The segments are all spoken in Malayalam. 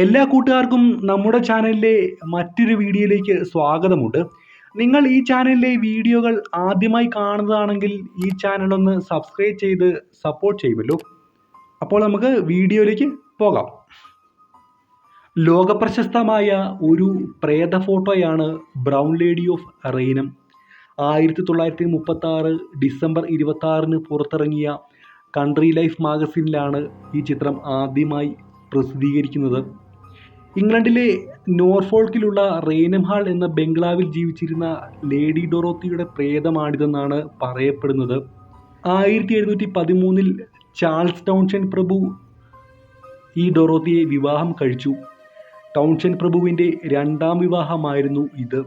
എല്ലാ കൂട്ടുകാർക്കും നമ്മുടെ ചാനലിലെ മറ്റൊരു വീഡിയോയിലേക്ക് സ്വാഗതമുണ്ട്. നിങ്ങൾ ഈ ചാനലിലെ വീഡിയോകൾ ആദ്യമായി കാണുന്നതാണെങ്കിൽ ഈ ചാനൽ ഒന്ന് സബ്സ്ക്രൈബ് ചെയ്ത് സപ്പോർട്ട് ചെയ്യുമല്ലോ. അപ്പോൾ നമുക്ക് വീഡിയോയിലേക്ക് പോകാം. ലോകപ്രശസ്തമായ ഒരു പ്രേത ഫോട്ടോയാണ് ബ്രൗൺ ലേഡി ഓഫ് റെയിനം. ആയിരത്തി തൊള്ളായിരത്തി മുപ്പത്തി ആറ് ഡിസംബർ ഇരുപത്തി ആറിന് പുറത്തിറങ്ങിയ കൺട്രി ലൈഫ് മാഗസിനിലാണ് ഈ ചിത്രം ആദ്യമായി പ്രസിദ്ധീകരിക്കുന്നത്. ഇംഗ്ലണ്ടിലെ നോർഫോൾക്കിലുള്ള റെയ്നംഹാൾ എന്ന ബംഗ്ലാവിൽ ജീവിച്ചിരുന്ന ലേഡി ഡൊറോത്തിയുടെ പ്രേതമാണിതെന്നാണ് പറയപ്പെടുന്നത്. ആയിരത്തി എഴുന്നൂറ്റി പതിമൂന്നിൽ ചാൾസ് ടൗൺഷൻ പ്രഭു ഈ ഡൊറോത്തിയെ വിവാഹം കഴിച്ചു. ടൗൺഷൻ പ്രഭുവിന്റെ രണ്ടാം വിവാഹമായിരുന്നു ഇത്.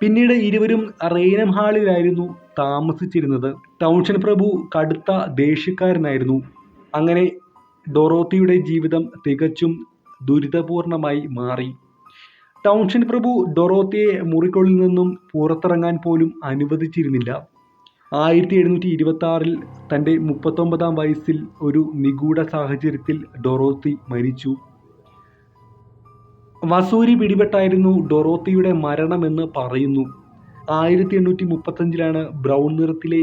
പിന്നീട് ഇരുവരും റെയ്നം ഹാളിലായിരുന്നു താമസിച്ചിരുന്നത്. ടൗൺഷൻ പ്രഭു കടുത്ത ദേഷ്യക്കാരനായിരുന്നു. അങ്ങനെ ഡൊറോത്തിയുടെ ജീവിതം തികച്ചും ദുരിതപൂർണമായി മാറി. ടൗൺഷൻ പ്രഭു ഡൊറോത്തിയെ മുറിക്കുള്ളിൽ നിന്നും പുറത്തിറങ്ങാൻ പോലും അനുവദിച്ചിരുന്നില്ല. ആയിരത്തി എഴുന്നൂറ്റി ഇരുപത്തി ആറിൽ തന്റെ മുപ്പത്തൊമ്പതാം വയസ്സിൽ ഒരു നിഗൂഢ സാഹചര്യത്തിൽ ഡൊറോത്തി മരിച്ചു. വസൂരി പിടിപെട്ടായിരുന്നു ഡൊറോത്തിയുടെ മരണമെന്ന് പറയുന്നു. ആയിരത്തി എണ്ണൂറ്റി മുപ്പത്തഞ്ചിലാണ് ബ്രൗൺ നിറത്തിലെ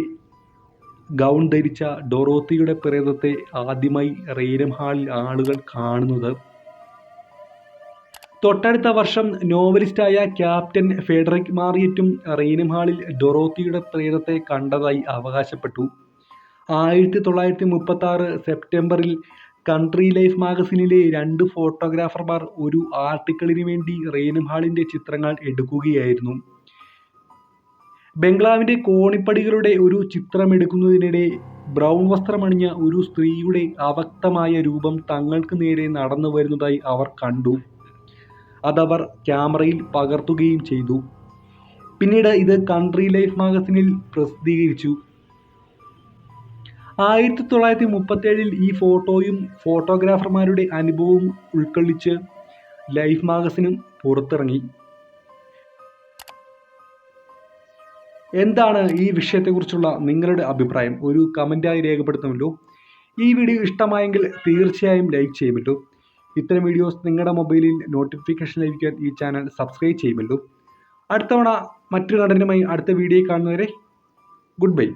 ഗൗൺ ധരിച്ച ഡൊറോത്തിയുടെ പ്രേതത്തെ ആദ്യമായി റെയ്നം ഹാളിൽ ആളുകൾ കാണുന്നത്. തൊട്ടടുത്ത വർഷം നോവലിസ്റ്റായ ക്യാപ്റ്റൻ ഫെഡറിക് മാറിയറ്റും റെയ്നം ഹാളിൽ ഡൊറോത്തിയുടെ പ്രേതത്തെ കണ്ടതായി അവകാശപ്പെട്ടു. ആയിരത്തി തൊള്ളായിരത്തി മുപ്പത്തി ആറ് സെപ്റ്റംബറിൽ കൺട്രി ലൈഫ് മാഗസിനിലെ രണ്ട് ഫോട്ടോഗ്രാഫർമാർ ഒരു ആർട്ടിക്കിളിന് വേണ്ടി റെയിനും ഹാളിന്റെ ചിത്രങ്ങൾ എടുക്കുകയായിരുന്നു. ബംഗ്ലാവിന്റെ കോണിപ്പടികളുടെ ഒരു ചിത്രമെടുക്കുന്നതിനിടെ ബ്രൗൺ വസ്ത്രമണിഞ്ഞ ഒരു സ്ത്രീയുടെ അവക്തമായ രൂപം തങ്ങൾക്ക് നേരെ നടന്നു വരുന്നതായി അവർ കണ്ടു. അതവർ ക്യാമറയിൽ പകർത്തുകയും ചെയ്തു. പിന്നീട് ഇത് കൺട്രി ലൈഫ് മാഗസിനിൽ പ്രസിദ്ധീകരിച്ചു. ആയിരത്തി തൊള്ളായിരത്തി മുപ്പത്തേഴിൽ ഈ ഫോട്ടോയും ഫോട്ടോഗ്രാഫർമാരുടെ അനുഭവവും ഉൾക്കൊള്ളിച്ച് ലൈഫ് മാഗസിനും പുറത്തിറങ്ങി. എന്താണ് ഈ വിഷയത്തെക്കുറിച്ചുള്ള നിങ്ങളുടെ അഭിപ്രായം? ഒരു കമന്റായി രേഖപ്പെടുത്തുമല്ലോ. ഈ വീഡിയോ ഇഷ്ടമായെങ്കിൽ തീർച്ചയായും ലൈക്ക് ചെയ്യുമല്ലോ ഇത്തരം വീഡിയോസ് നിങ്ങളുടെ മൊബൈലിൽ നോട്ടിഫിക്കേഷൻ ലഭിക്കാൻ ഈ ചാനൽ സബ്സ്ക്രൈബ് ചെയ്യുമല്ലോ അടുത്തവണ മറ്റൊരു നടനുമായി അടുത്ത വീഡിയോ കാണുന്നവരെ ഗുഡ് ബൈ